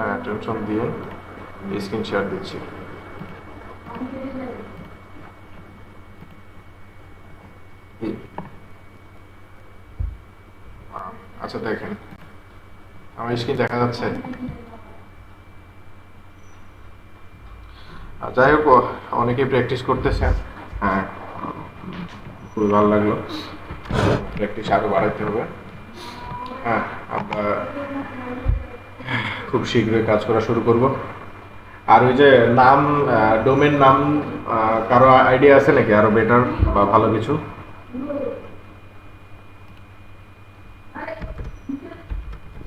হ্যাঁ টেনশন দিয়ে screen share দিচ্ছি। আচ্ছা দেখেন। আমার স্ক্রিন দেখা যাচ্ছে? যাই হোক, অনেকেই প্র্যাকটিস করতেছে। হ্যাঁ খুবই ভালো লাগল। প্র্যাকটিস আরও বাড়াতে হবে। হ্যাঁ আমরা খুব শীঘ্রই কাজ করা শুরু করব। আর ওই যে নাম ডোমেন নাম কারও আইডিয়া আছে নাকি? আরও বেটার বা ভালো কিছু?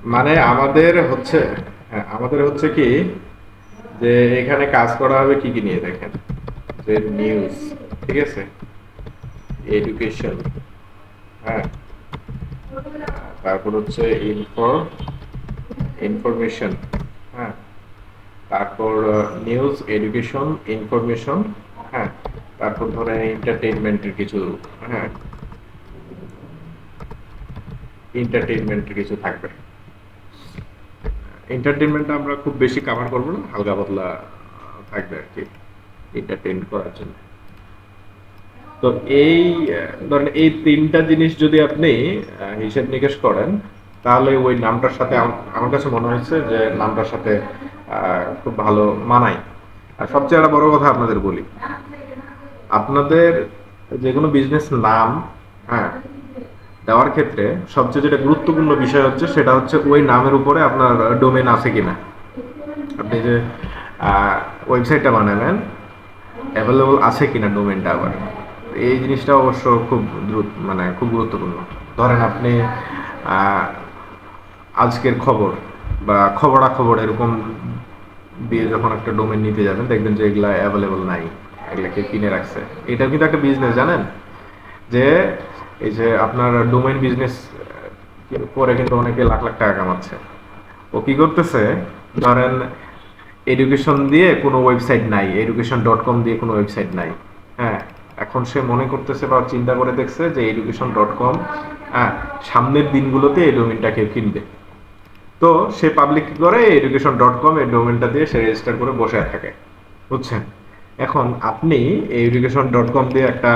মানে আমাদের হচ্ছে হ্যাঁ, আমাদের হচ্ছে কি যে এখানে কাজ করা হবে কি কি নিয়ে দেখেন? যে নিউজ ঠিক আছে? এডুকেশন হ্যাঁ। তারপর হচ্ছে ইনফর ইনফরমেশন হ্যাঁ। তারপর নিউজ এডুকেশন ইনফরমেশন হ্যাঁ। তারপর ধরেন এন্টারটেইনমেন্টের কিছু হ্যাঁ। এন্টারটেইনমেন্টের কিছু থাকবে। এন্টারটেইনমেন্ট আমরা খুব বেশি কাভার করব না, হালকা পাতলা থাকবে আর কি এন্টারটেইন করার জন্য। তো এই ধরেন এই তিনটা জিনিস যদি আপনি হিসেব নিকেশ করেন তাহলে ওই নামটার সাথে আমার কাছে মনে হয়েছে যে নামটার সাথে খুব ভালো মানায়। আর সবচেয়ে একটা বড় কথা আপনাদের বলি। আপনাদের যে কোনো বিজনেস নাম হ্যাঁ দেওয়ার ক্ষেত্রে সবচেয়ে যেটা গুরুত্বপূর্ণ বিষয় হচ্ছে সেটা হচ্ছে ওই নামের উপরে আপনার ডোমেন আছে কিনা। আপনি যে ওয়েবসাইটটা বানাবেন অ্যাভেলেবল আছে কিনা ডোমেনটা আবার। এই জিনিসটা অবশ্য খুব দ্রুত মানে খুব গুরুত্বপূর্ণ। ধরেন আপনি আজকের খবর বা খবরা খবর এরকম দিয়ে যখন একটা ডোমেন নিতে যাবেন, দেখবেন যে এগুলা অ্যাভেলেবল নাই এগুলা কে কিনে রাখছে। এটা কিন্তু একটা বিজনেস জানেন? যে এই যে আপনার ডোমেন বিজনেস করে কিন্তু অনেকে লাখ লাখ টাকা কামাচ্ছে। ও কি করতেছে? ধরেন এডুকেশন দিয়ে কোনো ওয়েবসাইট নাই এডুকেশন ডট কম দিয়ে কোনো ওয়েবসাইট নাই। হ্যাঁ এখন সে মনে করতেছে বা চিন্তা করে দেখছে যে এডুকেশন ডট কম হ্যাঁ সামনের দিনগুলোতে এই ডোমেনটা কেউ কিনবে। তো সে পাবলিক কি করে? এডুকেশন ডট কম এই ডোমেনটা দিয়ে সে রেজিস্টার করে বসে থাকে। বুঝছেন? এখন আপনি এডুকেশন ডট কম দিয়ে একটা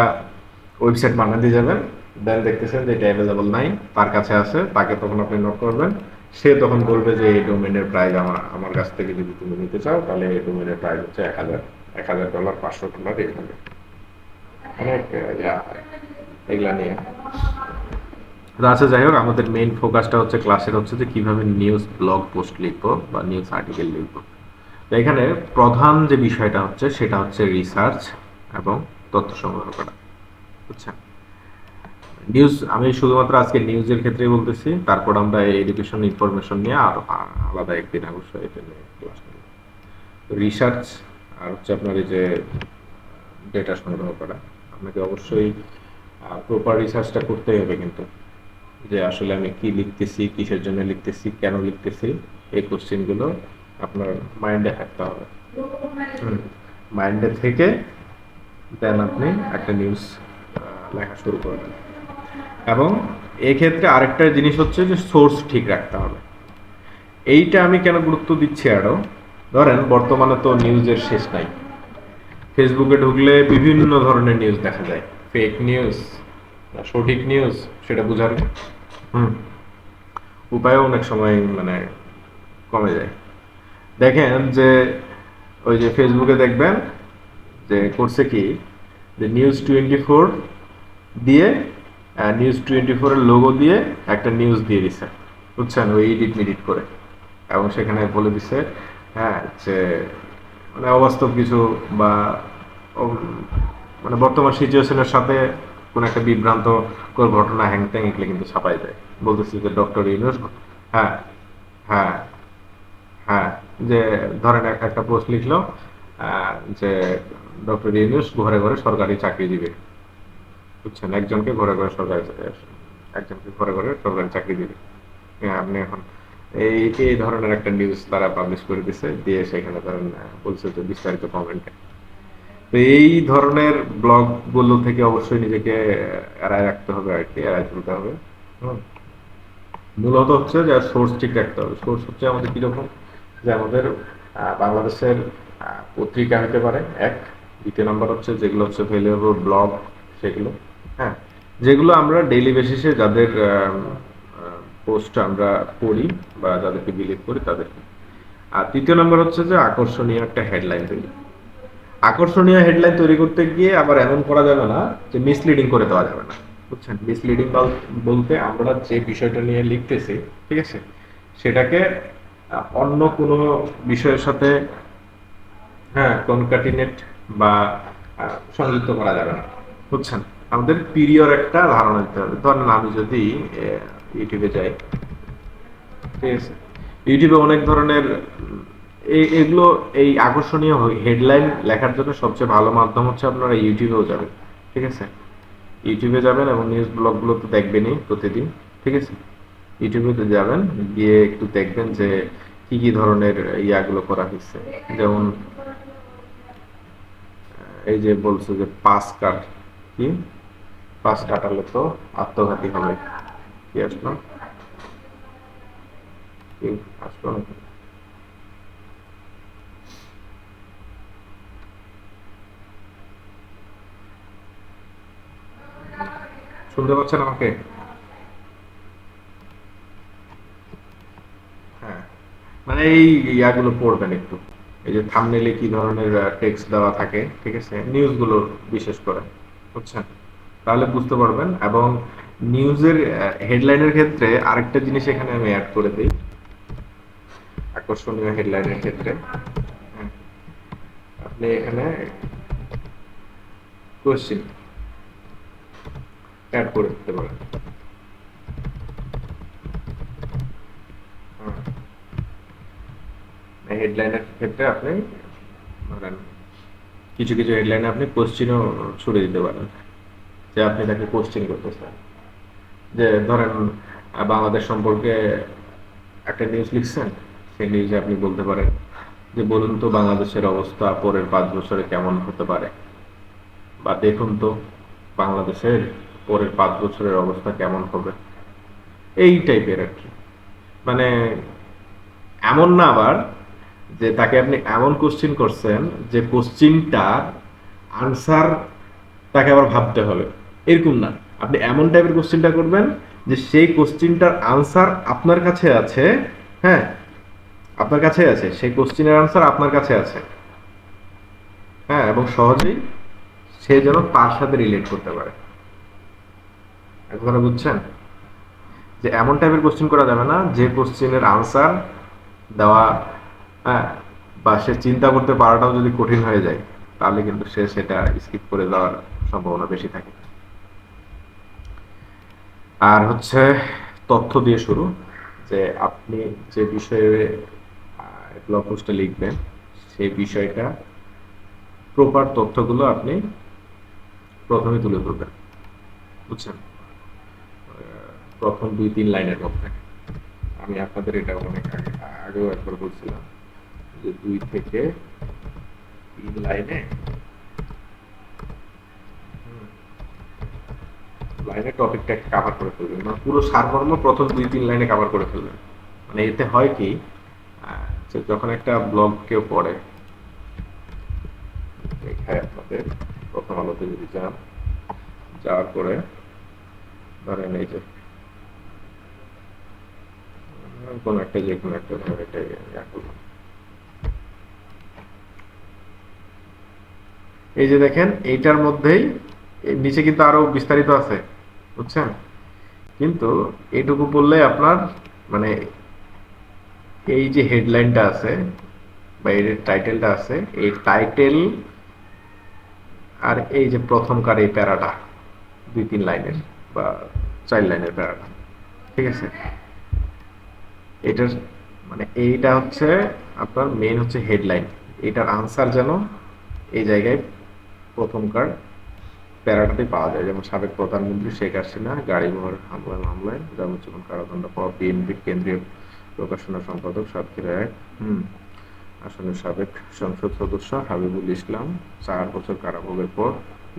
ওয়েবসাইট বানাতে যাবেন। দেন দেখতেছেন যে এটা অ্যাভেলেবল নাই, তার কাছে আছে, তাকে তখন আপনি নোট করবেন। সে তখন বলবে যে এই ডোমেনের প্রাইস আমার আমার কাছ থেকে যদি তুমি নিতে চাও, তাহলে এই ডোমেনের প্রাইস হচ্ছে এক হাজার এক হাজার ডলার পাঁচশো ডলার এইভাবে অনেক এগুলা নিয়ে। তো আচ্ছা যাই হোক, আমাদের মেইন ফোকাসটা হচ্ছে ক্লাসের হচ্ছে যে কীভাবে নিউজ ব্লগ পোস্ট লিখব বা নিউজ আর্টিকেল লিখব। তো এখানে প্রধান যে বিষয়টা হচ্ছে, সেটা হচ্ছে রিসার্চ এবং তথ্য সংগ্রহ করা। বুঝছেন নিউজ আমি শুধুমাত্র আজকে নিউজের ক্ষেত্রেই বলতেছি, তারপর আমরা এডুকেশন ইনফরমেশন নিয়ে আরও আলাদা একদিন অবশ্যই এটা নিয়ে ক্লাস রিসার্চ আর হচ্ছে আপনার এই যে ডেটা সংগ্রহ করা, আপনাকে অবশ্যই প্রপার রিসার্চটা করতেই হবে কিন্তু। যে আসলে আমি কি লিখতেছি, কিসের জন্য লিখতেছি, কেন লিখতেছি, এই কোশ্চেনগুলো আপনার মাইন্ডে থাকতে হবে। মাইন্ডে থেকে দেন আপনি একটা নিউজ লেখা শুরু করবেন এবং এক্ষেত্রে আরেকটা জিনিস হচ্ছে যে সোর্স ঠিক রাখতে হবে। এইটা আমি কেন গুরুত্ব দিচ্ছি আরও ধরেন, বর্তমানে তো নিউজের শেষ নাই। ফেসবুকে ঢুকলে বিভিন্ন ধরনের নিউজ দেখা যায়। ফেক নিউজ সঠিক নিউজ সেটা বোঝার। উপায়ও অনেক সময় মানে কমে যায়। দেখেন যে ওই যে ফেসবুকে দেখবেন যে করছে কি? যে নিউজ টোয়েন্টি ফোর দিয়ে নিউজ টোয়েন্টি ফোরের লোগো দিয়ে একটা নিউজ দিয়ে দিছে। বুঝছেন? ওই এডিট মিডিট করে। এবং সেখানে বলে দিছে হ্যাঁ যে মানে অবাস্তব কিছু বা মানে বর্তমান সিচুয়েশনের সাথে কোন একটা বিভ্রান্ত কোন ঘটনা হ্যাং ট্যাং এগুলো কিন্তু ছাপাই যায়। বলতেছি যে ডক্টর ইউনুস হ্যাঁ হ্যাঁ হ্যাঁ যে ধরেন একটা পোস্ট লিখলো যে ডক্টর ইউনুস ঘরে ঘরে সরকারি চাকরি দিবে। বুঝছেন? একজনকে ঘরে ঘরে সরকারি একজনকে ঘরে ঘরে সরকারি চাকরি দিবে। হ্যাঁ, আপনি এখন এই এই ধরনের একটা নিউজ তারা পাবলিশ করে দিছে। দিয়ে সেখানে ধরেন বলছে যে বিস্তারিত কমেন্টে তো এই ধরনের ব্লগগুলো থেকে অবশ্যই নিজেকে এড়ায় রাখতে হবে আর কি, এড়ায় চলতে হবে। মূলত হচ্ছে যে সোর্স ঠিক রাখতে হবে। সোর্স হচ্ছে আমাদের কীরকম? যে আমাদের বাংলাদেশের পত্রিকা হতে পারে। এক। দ্বিতীয় নম্বর হচ্ছে যেগুলো হচ্ছে ভ্যালুয়েবল ব্লগ সেগুলো। হ্যাঁ। যেগুলো আমরা ডেইলি বেসিসে যাদের পোস্ট আমরা পড়ি বা যাদেরকে বিলিভ করি তাদেরকে। আর তৃতীয় নম্বর হচ্ছে যে আকর্ষণীয় একটা হেডলাইন তৈরি। আকর্ষণীয় হেডলাইন তৈরি করতে গিয়ে আবার এমন করা যাবে না যে মিসলিডিং করে দেওয়া যাবে না। বুঝছেন? মিসলিডিং বলতে আমরা যে বিষয়টা নিয়ে লিখতেছি, ঠিক আছে? সেটাকে অন্য কোনো বিষয়ের সাথে হ্যাঁ কনকাটিনেট বা সংযুক্ত করা যাবে না। বুঝছেন? আমাদের পিরিয়র একটা ধারণা দিতে হবে। ধরেন আমি যদি ইউটিউবে যাই, ঠিক আছে? ইউটিউবে অনেক ধরনের এগুলো এই আকর্ষণীয় হেডলাইন লেখার জন্য সবচেয়ে ভালো মাধ্যম হচ্ছে আপনারা ইউটিউবেও যাবেন, ঠিক আছে? ইউটিউবে যাবেন এবং নিউজ ব্লগগুলো তো দেখবেনই প্রতিদিন, ঠিক আছে? ইউটিউবে তো যাবেন, গিয়ে একটু দেখবেন যে কি কি ধরনের ইয়াগুলো করা হয়েছে। যেমন এই যে বলছে যে পাস কাট কি? পাস কাটালে তো আত্মঘাতী হবে। কি আসলো? আসলো নাকি? শুনতে পাচ্ছেন আমাকে? হ্যাঁ। মানে এই ইয়াগুলো পড়বেন একটু। এই যে থাম্বনেলে কি ধরনের টেক্সট দেওয়া থাকে ঠিক আছে? নিউজগুলো বিশেষ করে বুঝছেন? তাহলে বুঝতে পারবেন। এবং নিউজের হেডলাইনের ক্ষেত্রে আরেকটা জিনিস এখানে আমি অ্যাড করে দিই। আকর্ষণীয় হেডলাইনের ক্ষেত্রে। হ্যাঁ, আপনি এখানে কোশ্চিন অ্যাড করে দিতে পারেন। হেডলাইনের ক্ষেত্রে আপনি কিছু কিছু হেডলাইনে আপনি কোশ্চিনও ছুড়ে দিতে পারেন, যে আপনি তাকে কোশ্চিন করতে চান যে ধরেন, বাংলাদেশ সম্পর্কে একটা নিউজ লিখছেন, সেই নিউজে আপনি বলতে পারেন যে, বলুন তো বাংলাদেশের অবস্থা পরের পাঁচ বছরে কেমন হতে পারে? বা, দেখুন তো বাংলাদেশের পরের পাঁচ বছরের অবস্থা কেমন হবে? এই টাইপের আর কি। মানে এমন না আবার যে তাকে আপনি এমন কোশ্চিন করছেন যে কোশ্চিনটা আনসার তাকে আবার ভাবতে হবে। এরকম না। আপনি এমন টাইপের কোশ্চিনটা করবেন যে সেই কোশ্চিনটার আনসার আপনার কাছে আছে হ্যাঁ? আপনার কাছে আছে। সেই কোশ্চিনের আনসার আপনার কাছে আছে। হ্যাঁ এবং সহজেই সে যেন তার সাথে রিলেট করতে পারে। এক কথা বুঝছেন? যে এমন টাইপের কোশ্চেন করা যাবে না, যে কোশ্চেনের আনসার দেওয়া হ্যাঁ বা সে চিন্তা করতে পারাটাও যদি কঠিন হয়ে যায়, তাহলে কিন্তু সে সেটা স্কিপ করে দেওয়ার সম্ভাবনা বেশি থাকে। আর হচ্ছে তথ্য দিয়ে শুরু, যে আপনি যে বিষয়ে ব্লগ পোস্টে লিখবেন, সেই বিষয়টা প্রপার তথ্যগুলো আপনি প্রথমে তুলে ধরবেন। বুঝছেন? প্রথম দুই, তিন লাইনের মধ্যে আমি আপনাদের এটা অনেক আগে, আগেও একবার বলছিলাম যে দুই থেকে তিন লাইনে লাইনে টপিকটা কভার করে ফেলবেন। মানে পুরো সারমর্ম প্রথম দুই, তিন লাইনে কভার করে ফেলবেন। মানে এতে হয় কি যখন একটা ব্লগ কেউ পড়ে দেখায় আপনাদের প্রথম আলোতে যদি যান, যাওয়ার পরে ধরেন এই যে কোনো একটা যে কোনো একটা এটা ইয়া। এই যে দেখেন, এইটার মধ্যেই নিচে কিন্তু আরও বিস্তারিত আছে, বুঝছেন কিন্তু এইটুকু বললে আপনার মানে এই যে হেডলাইনটা আছে বা এর টাইটেলটা আছে, এই টাইটেল আর এই যে প্রথমকার এই প্যারাটা, দুই তিন লাইনের বা চার লাইনের প্যারাটা, ঠিক আছে এটার মানে এইটা হচ্ছে আপনার মেন হচ্ছে হেডলাইন এটার আনসার যেন এই জায়গায় প্রথমকার প্যারাটাতে পাওয়া যায়। যেমন সাবেক প্রধানমন্ত্রী শেখ হাসিনা, গাড়ি বহর হামলায় মামলায় যাবজ্জীবন কারাদণ্ড পাওয়া বিএনপির কেন্দ্রীয় প্রকাশনা সম্পাদক সাতক্ষীরা এক। হুম আসনের সাবেক সংসদ সদস্য হাবিবুল ইসলাম চার বছর কারাভোগের পর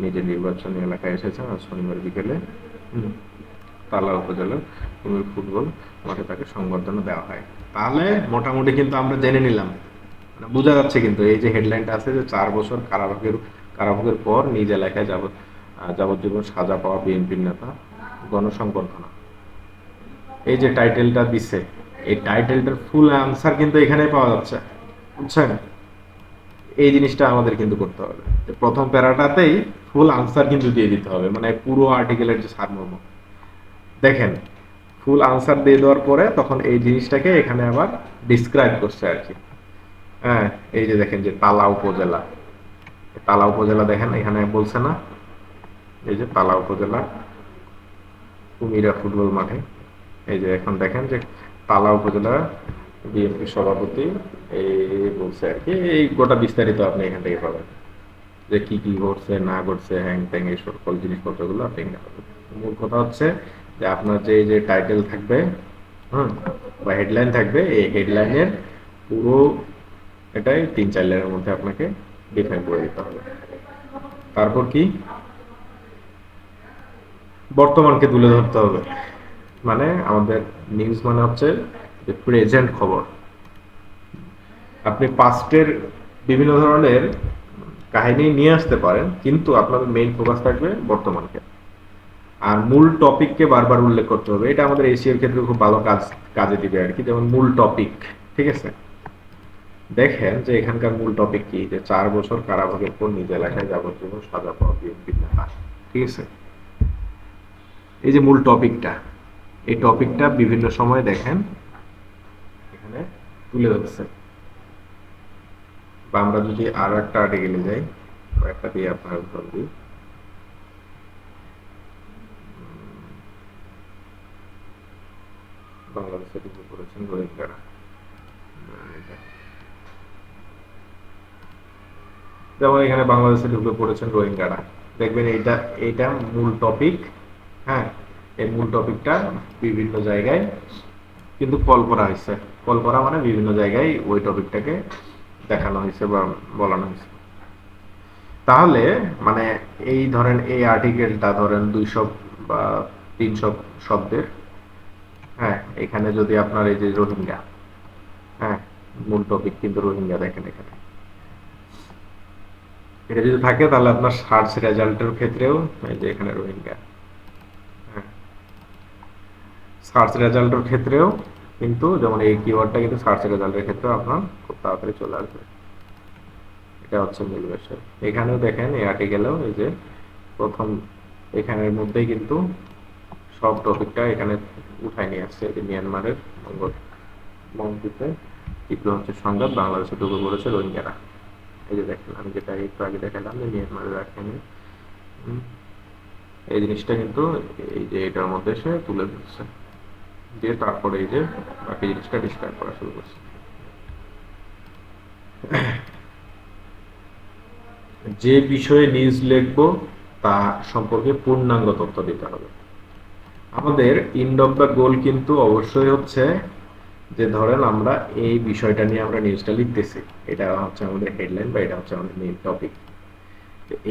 নিজের নির্বাচনী এলাকায় এসেছেন আজ শনিবার বিকেলে। তালা উপজেলার কুমির ফুটবল মাঠে তাকে সংবর্ধনা দেওয়া হয়। তাহলে মোটামুটি কিন্তু আমরা জেনে নিলাম। মানে বোঝা যাচ্ছে কিন্তু এই যে হেডলাইনটা আছে যে চার বছর কারাভোগের কারাভোগের পর নিজ এলাকায় যাব যাবজ্জীবন সাজা পাওয়া বিএনপির নেতা গণসংবর্ধনা। এই যে টাইটেলটা দিছে, এই টাইটেলটার ফুল আনসার কিন্তু এখানে পাওয়া যাচ্ছে। বুঝছেন? এই জিনিসটা আমাদের কিন্তু করতে হবে। প্রথম প্যারাটাতেই ফুল আনসার কিন্তু দিয়ে দিতে হবে। মানে পুরো আর্টিকেলের যে সারমর্ম। দেখেন ফুল আনসার দিয়ে দেওয়ার পরে তখন এই জিনিসটাকে এখানে আবার ডিসক্রাইব করছে আর কি। হ্যাঁ এই যে দেখেন যে তালা উপজেলা। তালা উপজেলা দেখেন, এখানে বলছে না, এই যে তালা উপজেলা, কুমিরা ফুটবল মাঠে। এই যে এখন দেখেন যে তালা উপজেলা বিএনপি সভাপতি এই বলছে আর কি, এই গোটা বিস্তারিত আপনি এখান থেকে পাবেন। যে কি কি ঘটছে, না ঘটছে হ্যাং ট্যাং এই সকল জিনিসপত্রগুলো আপনি এখানে পাবেন। মূল কথা হচ্ছে যে আপনার যে যে টাইটেল থাকবে, হুম, বা হেডলাইন থাকবে, এই হেডলাইনের পুরো এটাই তিন, চার লাইনের মধ্যে আপনাকে ডিফাইন করে দিতে হবে। তারপর কি? বর্তমানকে তুলে ধরতে হবে। মানে আমাদের নিউজ মানে হচ্ছে যে প্রেজেন্ট খবর। আপনি পাস্টের বিভিন্ন ধরনের কাহিনী নিয়ে আসতে পারেন, কিন্তু আপনাদের মেইন ফোকাস থাকবে বর্তমানকে। আর মূল টপিককে বারবার উল্লেখ করতে হবে, এটা আমাদের এশিয়ার ক্ষেত্রে খুব ভালো কাজ, কাজে দিবে আর কি, যেমন মূল টপিক ঠিক আছে? দেখেন যে এখানকার মূল টপিক কি? যে চার বছর কারাভোগের পর নিজ এলাকায় যাবজ্জীবন সাজা পাওয়া বিএনপির নেতা, ঠিক আছে? এই যে মূল টপিকটা এই টপিকটা বিভিন্ন সময় দেখেন, এখানে তুলে ধরছে বা আমরা যদি আর একটা আর্টিকেলে যাই একটা দিয়ে আপনার উত্তর দিই। বাংলাদেশে ঢুকে পড়েছেন রোহিঙ্গারা যেমন এখানে বাংলাদেশে ঢুকে পড়েছেন রোহিঙ্গারা দেখবেন এইটা এইটা মূল টপিক হ্যাঁ? এই মূল টপিকটা বিভিন্ন জায়গায় কিন্তু কল করা হয়েছে। কল করা মানে বিভিন্ন জায়গায় ওই টপিকটাকে দেখানো হয়েছে বা বলানো হয়েছে। তাহলে মানে এই ধরেন এই আর্টিকেলটা ধরেন দুইশো বা তিনশো শব্দের হ্যাঁ এখানে যদি আপনার এই যে রোহিঙ্গা হ্যাঁ মূল টপিক কিন্তু রোহিঙ্গা দেখেন এখানে। এটা যদি থাকে তাহলে আপনার সার্চ রেজাল্টের ক্ষেত্রেও এই যে এখানে রোহিঙ্গা সার্চ রেজাল্টের ক্ষেত্রেও কিন্তু যেমন এই কিওয়ার্ডটা কিন্তু সার্চ রেজাল্টের ক্ষেত্রেও আপনার খুব তাড়াতাড়ি চলে আসবে। এটা হচ্ছে মূল বিষয়। এখানেও দেখেন এই আর্টিকেলেও এই যে প্রথম, এখানের মধ্যেই কিন্তু সব টপিকটা এখানে উঠায় নিয়ে আসছে মিয়ানমারের মঙ্গল মঙ্গলদ্বীপে তীব্র হচ্ছে সংঘাত বাংলাদেশে ঢুকে পড়েছে রোহিঙ্গারা। এই যে দেখেন, আমি যেটা একটু আগে দেখালাম যে মিয়ানমারের রাখাইনে এই জিনিসটা কিন্তু এই যে এটার মধ্যে সে তুলে ধরছে। দিয়ে তারপরে এই যে বাকি জিনিসটা ডিসক্রাইব করা শুরু করছে। যে বিষয়ে নিউজ লিখব, তা সম্পর্কে পূর্ণাঙ্গ তথ্য দিতে হবে। আমাদের ইন্ড অফ দ্য গোল কিন্তু অবশ্যই হচ্ছে যে ধরেন আমরা এই বিষয়টা নিয়ে আমরা নিউজটা লিখতেছি। এটা হচ্ছে আমাদের হেডলাইন বা এটা হচ্ছে আমাদের মেইন টপিক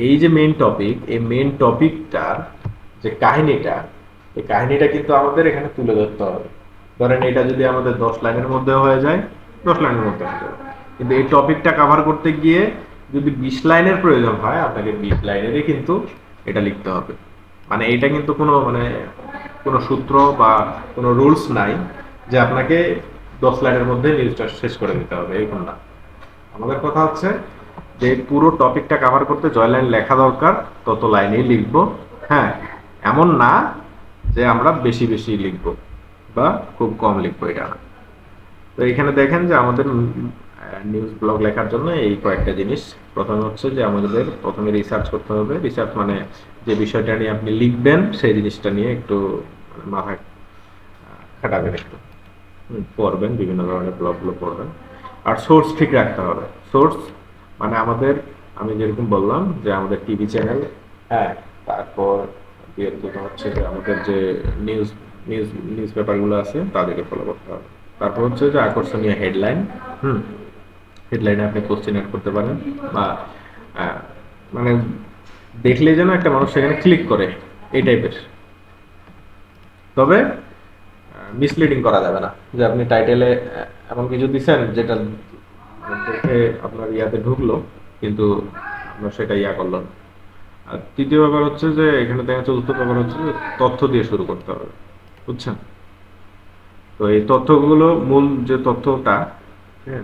এই যে মেইন টপিক এই মেইন টপিকটার যে কাহিনীটা, এই কাহিনীটা কিন্তু আমাদের এখানে তুলে ধরতে হবে। ধরেন এটা যদি আমাদের দশ লাইনের মধ্যে হয়ে যায়, দশ লাইনের মধ্যে হয়ে যাবে কিন্তু এই টপিকটা কভার করতে গিয়ে যদি বিশ লাইনের প্রয়োজন হয়, আপনাকে বিশ লাইনেরই কিন্তু এটা লিখতে হবে। মানে এটা কিন্তু কোনো মানে কোনো সূত্র বা কোনো রুলস নাই যে আপনাকে দশ লাইনের মধ্যে নিউজটা শেষ করে দিতে হবে, এরকম না। আমাদের কথা হচ্ছে যে পুরো টপিকটা কভার করতে জয় লাইন লেখা দরকার, তত লাইনেই লিখব। হ্যাঁ এমন না যে আমরা বেশি বেশি লিখব বা খুব কম লিখব এটা। তো এখানে দেখেন যে আমাদের নিউজ ব্লগ লেখার জন্য এই কয়েকটা জিনিস। প্রথমে হচ্ছে যে আমাদের প্রথমে রিসার্চ করতে হবে। রিসার্চ মানে যে বিষয়টা নিয়ে আপনি লিখবেন, সেই জিনিসটা নিয়ে একটু মাথায় খাটাবেন একটু। পড়বেন, বিভিন্ন ধরনের ব্লগগুলো পড়বেন। আর সোর্স ঠিক রাখতে হবে। সোর্স মানে আমাদের, আমি যেরকম বললাম যে আমাদের টিভি চ্যানেল হ্যাঁ তারপর হচ্ছে যে আমাদের যে নিউজ নিউজ নিউজ পেপারগুলো আছে, তাদেরকে ফলো করতে হবে। তারপর হচ্ছে যে আকর্ষণীয় হেডলাইন হুম হেডলাইনে আপনি কোশ্চেন অ্যাড করতে পারেন বা মানে দেখলেই যেন একটা মানুষ সেখানে ক্লিক করে, এই টাইপের তবে মিসলিডিং করা যাবে না যে আপনি টাইটেলে এমন কিছু দিছেন যেটা দেখে আপনার ইয়াতে ঢুকলো, কিন্তু আপনার সেটা ইয়া করল না। আর তৃতীয় ব্যাপার হচ্ছে যে, এখানে দেখা চতুর্থ ব্যাপার হচ্ছে যে, তথ্য দিয়ে শুরু করতে হবে, বুঝছেন? তো এই তথ্যগুলো মূল যে তথ্যটা হ্যাঁ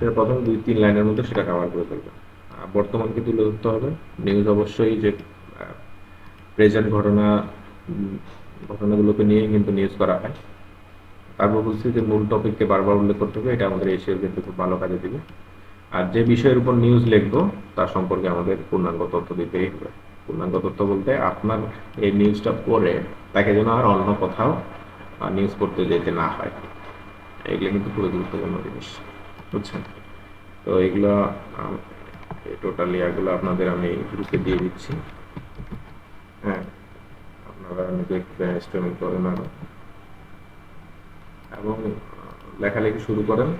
সেটা প্রথম দুই তিন লাইনের মধ্যে সেটা কভার করে ফেলবে। বর্তমানকে তুলে ধরতে হবে। নিউজ অবশ্যই যে প্রেজেন্ট ঘটনা ঘটনাগুলোকে নিয়ে কিন্তু নিউজ করা হয়। তারপর বলছি যে মূল টপিককে বারবার উল্লেখ করতে হবে, এটা আমাদের এশিয়ার কিন্তু খুব ভালো কাজে দিবে। আর যে বিষয়ের উপর নিউজ লিখব, তার সম্পর্কে আমাদের পূর্ণাঙ্গ তথ্য দিতেই হবে। পূর্ণাঙ্গ তথ্য বলতে আপনার এই নিউজটা পড়ে, তাকে যেন আর অন্য কোথাও নিউজ করতে যেতে না হয়। এগুলো কিন্তু খুবই গুরুত্বপূর্ণ জিনিস। বুঝছেন? তো এগুলা টোটালি এগুলো আপনাদের আমি গ্রুপে দিয়ে দিচ্ছি। হ্যাঁ আপনারা নিজে স্টেমিং করেন আরও। এবং লেখালেখি শুরু করেন।